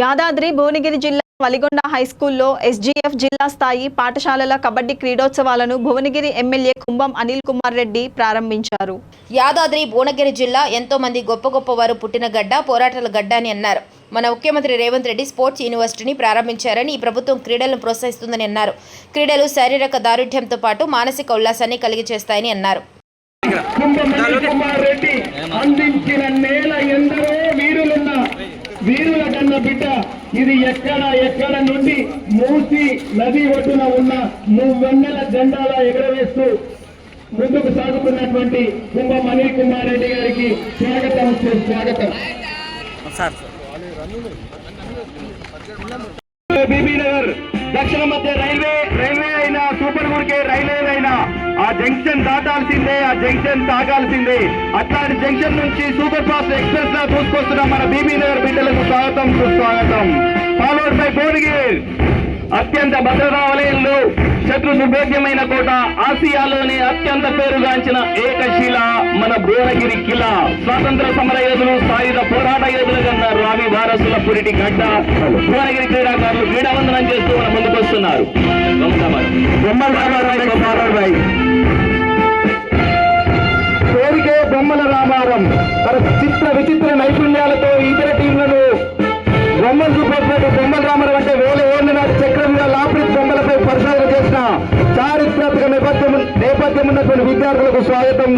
యాదాద్రి భువనగిరి జిల్లా వలిగొండ హైస్కూల్లో ఎస్జీఎఫ్ జిల్లా స్థాయి పాఠశాలల కబడ్డీ క్రీడోత్సవాలను భువనగిరి ఎమ్మెల్యే కుంభం అనిల్ కుమార్ రెడ్డి ప్రారంభించారు. యాదాద్రి భువనగిరి జిల్లా ఎంతో మంది గొప్ప గొప్ప వారు పుట్టిన గడ్డ పోరాటాల గడ్డ అని అన్నారు. మన ముఖ్యమంత్రి రేవంత్ రెడ్డి స్పోర్ట్స్ యూనివర్సిటీని ప్రారంభించారని ఈ ప్రభుత్వం క్రీడలను ప్రోత్సహిస్తుందని అన్నారు. క్రీడలు శారీరక దారుఢ్యంతో పాటు మానసిక ఉల్లాసాన్ని కలిగి చేస్తాయని అన్నారు. కుంభమణి కుమార్ రెడ్డి అందించిన నేల ఎందరో వీరులున్న వీరుల కన్న బిడ్డ ఇది ఎక్కడ ఎక్కడ నుండి మూసి నది ఒడ్డున ఉన్న మూవెన్నెల జెండాల ఎగరవేస్తూ ముందుకు సాగుతున్నటువంటి కుంభమణి కుమార్ రెడ్డి గారికి స్వాగతం స్వాగతం. బీబీ నగర్ దక్షిణ మధ్య రైల్వే గుడికే రైల్వే అయినా ఆ జంక్షన్ దాటాల్సిందే ఆ జంక్షన్ తాగాల్సిందే. అట్లాంటి జంక్షన్ నుంచి సూపర్ ఫాస్ట్ ఎక్స్ప్రెస్ లా దూసుకొస్తున్న మన బీబీ నగర్ బిడ్డలకు స్వాగతం సుస్వాగతం. Followed by Bhuvanagiri. అత్యంత భద్రతా వలయంలో శత్రు దుర్భేద్యమైన కోట ఆసియాలోనే అత్యంత పేరుగాంచిన ఏకశిల మన భువనగిరి కిలా. స్వాతంత్ర సమర యోధులు సాయుధ పోరాట యోధులు కన్నా రావి వారసుల పురిటి గడ్డ. భువనగిరి క్రీడాకారులు క్రీడావందనం చేస్తూ బొమ్మల రామారావు పేరుకే బొమ్మల రామారం తన చిత్ర విచిత్ర నైపుణ్యాలతో ఇతర టీంలను బొమ్మలు చూపెట్టినట్టు బొమ్మల రామారావు అంటే వేల ఏళ్ళ నాటి చక్రం మీద లాప్రిక్ బొమ్మలపై పరిశోధన చేసిన చారిత్రాత్మక నేపథ్యం నేపథ్యం ఉన్నటువంటి విద్యార్థులకు స్వాగతం.